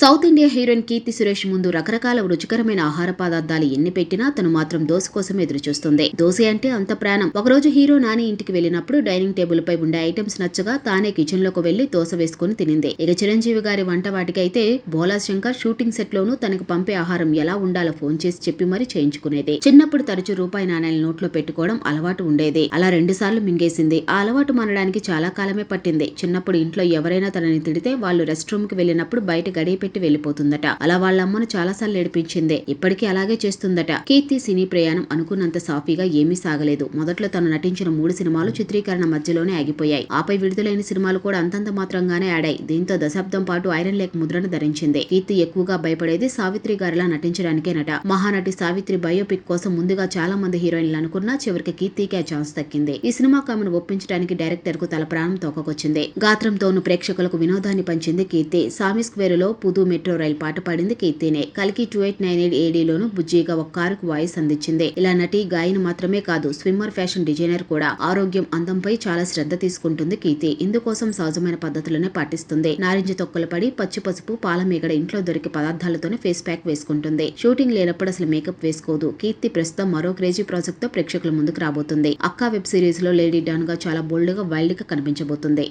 South India heroine Keerthy Suresh ముందు రకరకాల రుచికరమైన ఆహార పదార్థాలు ఎన్ని పెట్టినా తను మాత్రం దోశ కోసం ఎదురు చూస్తుంది దోశ అంటే అంత ప్రాణం. ఒకరోజు హీరో నాని ఇంటికి వెళ్ళినప్పుడు డైనింగ్ టేబుల్ పై ఉండే ఐటమ్స్ నచ్చగా తానే కిచెన్లోకి వెళ్ళి దోశ వేసుకుని తినింది. ఇక చిరంజీవి గారి వంట వాటికైతే బోలా శంకర్ షూటింగ్ సెట్ లోనూ తనకు పంపే ఆహారం ఎలా ఉండాలో ఫోన్ చేసి చెప్పి మరీ చేయించుకునేది. చిన్నప్పుడు తరచూ రూపాయి నాణ్యాలు నోట్లో పెట్టుకోవడం అలవాటు ఉండేది. అలా రెండు సార్లు మింగేసింది. ఆ అలవాటు మనడానికి చాలా కాలమే పట్టింది. చిన్నప్పుడు ఇంట్లో ఎవరైనా తనని తిడితే వాళ్ళు రెస్ట్ రూమ్కి వెళ్ళినప్పుడు బయట గడియ పెట్టి వెళ్ళిపోతుందట అలా వాళ్ళ అమ్మను చాలాసార్లు ఏడిపించింది. ఇప్పటికీ అలాగే చేస్తుందట. కీర్తి సినీ ప్రయాణం అనుకున్నంత సాఫీగా ఏమీ సాగలేదు. మొదట్లో తను నటించిన మూడు సినిమాలు చిత్రీకరణ మధ్యలోనే ఆగిపోయాయి. ఆపై విడుదలైన సినిమాలు కూడా అంతంత మాత్రంగానే ఆడాయి దీంతో దశాబ్దం పాటు ఐరన్ లేక్ ముద్రను ధరించింది. కీర్తి ఎక్కువగా భయపడేది సావిత్రి గారిలా నటించడానికేనట. మహానటి సావిత్రి బయోపిక్ కోసం ముందుగా చాలా మంది హీరోయిన్లు అనుకున్నా చివరికి కీర్తికి ఆ ఛాన్స్ దక్కింది. ఈ సినిమాకు ఆమెను ఒప్పించడానికి డైరెక్టర్కు తల ప్రాణం తోకకొచ్చింది. గాత్రంతోనూ ప్రేక్షకులకు వినోదాన్ని పంచింది కీర్తి. సామి స్క్వేర్లో పుదు మెట్రో రైల్ పాట పాడింది కీర్తినే. కలికి టూ ఎయిట్ నైన్ ఎయిట్ ఏడీలోను బుజ్జిగా ఒక కారుకు వాయిస్ అందించింది. ఇలా నటి గాయన మాత్రమే కాదు స్విమ్మర్ ఫ్యాషన్ డిజైనర్ కూడా ఆరోగ్యం అందంపై చాలా శ్రద్ధ తీసుకుంటుంది కీర్తి. ఇందుకోసం సహజమైన పద్ధతులనే పాటిస్తుంది. నారింజ తొక్కలు పడి పచ్చి పసుపు పాల మీగడ ఇంట్లో దొరికే పదార్థాలతోనే ఫేస్ ప్యాక్ వేసుకుంటుంది. షూటింగ్ లేనప్పుడు అసలు మేకప్ వేసుకోదు. కీర్తి ప్రస్తుతం మరో క్రేజీ ప్రాజెక్ట్తో ప్రేక్షకుల ముందుకు రాబోతుంది. అక్కా వెబ్ సిరీస్లో లేడీ డాన్గా చాలా బోల్డ్గా వైల్డ్గా కనిపించబోతుంది.